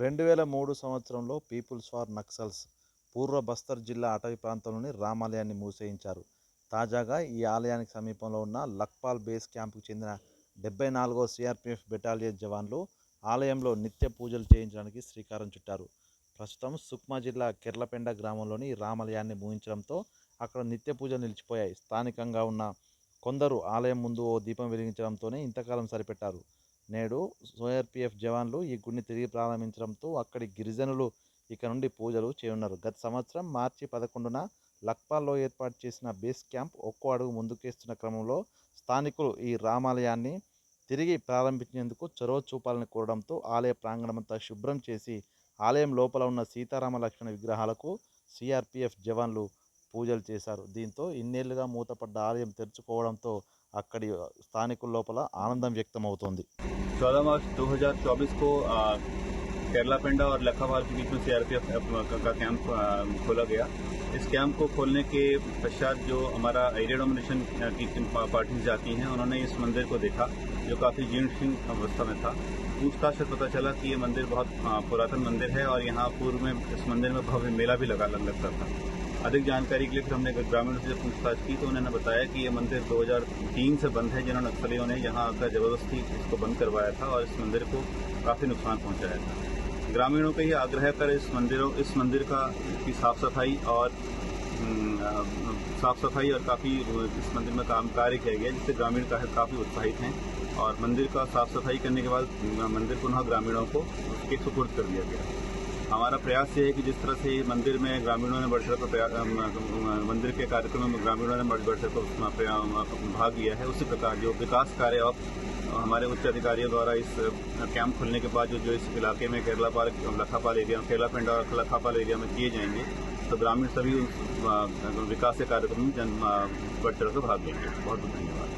రెండు వేల మూడు సంవత్సరంలో పీపుల్స్ ఫార్ నక్సల్స్ పూర్వ బస్తర్ జిల్లా అటవీ ప్రాంతంలోని రామాలయాన్ని మూసేయించారు. తాజాగా ఈ ఆలయానికి సమీపంలో ఉన్న లక్పాల్ బేస్ క్యాంపుకు చెందిన డెబ్బై నాలుగో సిఆర్పిఎఫ్ బెటాలియన్ జవాన్లు ఆలయంలో నిత్య పూజలు చేయించడానికి శ్రీకారం చుట్టారు. ప్రస్తుతం సుక్మా జిల్లా కెర్లపెండ గ్రామంలోని రామాలయాన్ని మూయించడంతో అక్కడ నిత్య పూజలు నిలిచిపోయాయి. స్థానికంగా ఉన్న కొందరు ఆలయం ముందు ఓ దీపం వెలిగించడంతోనే ఇంతకాలం సరిపెట్టారు. నేడు సోఆర్పిఎఫ్ జవాన్లు ఈ గుడిని తిరిగి ప్రారంభించడంతో అక్కడి గిరిజనులు ఇక నుండి పూజలు చేయనున్నారు. గత సంవత్సరం మార్చి పదకొండున లక్పాల్లో ఏర్పాటు చేసిన బేస్ క్యాంప్ ఒక్కో అడుగు ముందుకేస్తున్న క్రమంలో స్థానికులు ఈ రామాలయాన్ని తిరిగి ప్రారంభించేందుకు చొరవ చూపాలని కోరడంతో ఆలయ ప్రాంగణమంతా శుభ్రం చేసి ఆలయం లోపల ఉన్న సీతారామ లక్ష్మణ విగ్రహాలకు సిఆర్పిఎఫ్ జవాన్లు పూజలు చేశారు. దీంతో ఇన్నేళ్ళుగా మూతపడ్డ ఆలయం తెరుచుకోవడంతో అక్కడి స్థానికుల లోపల ఆనందం వ్యక్తమవుతోంది 14 मार्च 2024 को आ, केरला पेंडा और लखावाल के बीच में सीआरपीएफ का, का कैंप आ, खोला गया इस कैंप को खोलने के पश्चात जो हमारा एरिया डोमिनेशन की पार्टीज जाती हैं उन्होंने इस मंदिर को देखा जो काफी जीर्ण शीर्ण अवस्था में था पूछताछ से पता चला कि ये मंदिर बहुत आ, पुरातन मंदिर है और यहाँ पूर्व में इस मंदिर में भव्य मेला भी लगा लगता था अधिक जानकारी के लिए फिर हमने ग्रामीणों से पूछताछ की तो उन्होंने बताया कि ये मंदिर 2003 से बंद है जिन्होंने नक्सलियों ने यहाँ आकर ज़बरदस्ती इसको बंद करवाया था और इस मंदिर को काफ़ी नुकसान पहुँचाया था। ग्रामीणों का ये आग्रह कर इस मंदिरों इस मंदिर का की साफ़ सफ़ाई और हम्म, साफ़ सफ़ाई और काफ़ी इस मंदिर में काम कार्य किया गया जिससे ग्रामीण का काफ़ी उत्साहित हैं और मंदिर का साफ़ सफ़ाई करने के बाद मंदिर पुनः ग्रामीणों को उसके सुपुर्द कर दिया गया। हमारा प्रयास ये है कि जिस तरह से मंदिर में ग्रामीणों ने बढ़ चढ़कर मंदिर के कार्यक्रम में ग्रामीणों ने बढ़ चढ़ भाग लिया है, उसी प्रकार जो विकास कार्य अब हमारे उच्च अधिकारियों द्वारा इस कैंप खुलने के बाद जो जो इस इलाके में केरला पाल लखापाल एरिया, केरला पेंड और लखापाल एरिया में किए जाएँगे तो ग्रामीण सभी विकास के कार्यक्रम में जन बढ़ चढ़ भाग लेंगे। बहुत बहुत धन्यवाद।